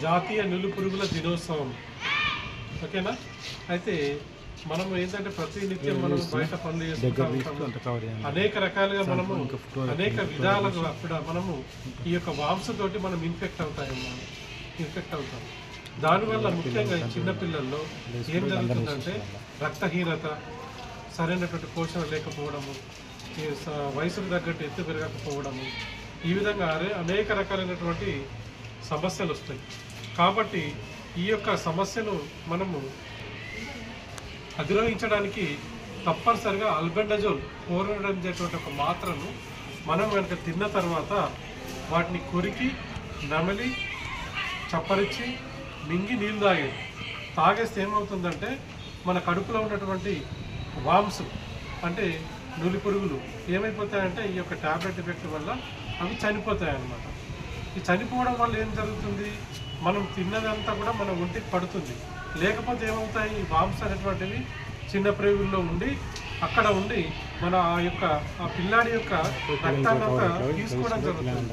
జాతీయ నులి పురుగుల దినోత్సవం. ఓకేనా? అయితే మనం ఏంటంటే ప్రతి నిత్యం మనం బయట పనులు చేసుకుంటూ అనేక రకాలుగా మనము అనేక విధాలుగా కూడా మనము ఈ యొక్క వాంసతోటి మనం ఇన్ఫెక్ట్ అవుతాయి ఇన్ఫెక్ట్ అవుతాం దానివల్ల ముఖ్యంగా ఈ చిన్నపిల్లల్లో ఏం జరుగుతుందంటే రక్తహీనత సరైనటువంటి పోషణ లేకపోవడము వయసుకు తగ్గట్టు ఎత్తు పెరగకపోవడము ఈ విధంగా అనే- అనేక రకాలైనటువంటి సమస్యలు వస్తాయి కాబట్టి ఈ యొక్క సమస్యను మనము అధిరోహించడానికి తప్పనిసరిగా అల్బెండజోల్ ఫోర్ హండ్రెడ్ అనేటువంటి ఒక మాత్రను మనం కనుక తిన్న తర్వాత వాటిని కొరికి నమిలి చప్పరిచ్చి మింగి నీళ్ళు తాగేది తాగేస్తే ఏమవుతుందంటే మన కడుపులో ఉన్నటువంటి వామ్స్ అంటే నులి పురుగులు ఏమైపోతాయంటే ఈ యొక్క టాబ్లెట్ ఎఫెక్ట్ వల్ల అవి చనిపోతాయి అన్నమాట ఈ చనిపోవడం వల్ల ఏం జరుగుతుంది? మనం తిన్నదంతా కూడా మన ఒంటికి పడుతుంది. లేకపోతే ఏమవుతాయి? ఈ వామ్స్ అనేటువంటివి చిన్న ప్రేగుల్లో ఉండి అక్కడ ఉండి మన ఆ యొక్క ఆ పిల్లాడి యొక్క రక్తాన్నంతా తీసుకోవడం జరుగుతుంది.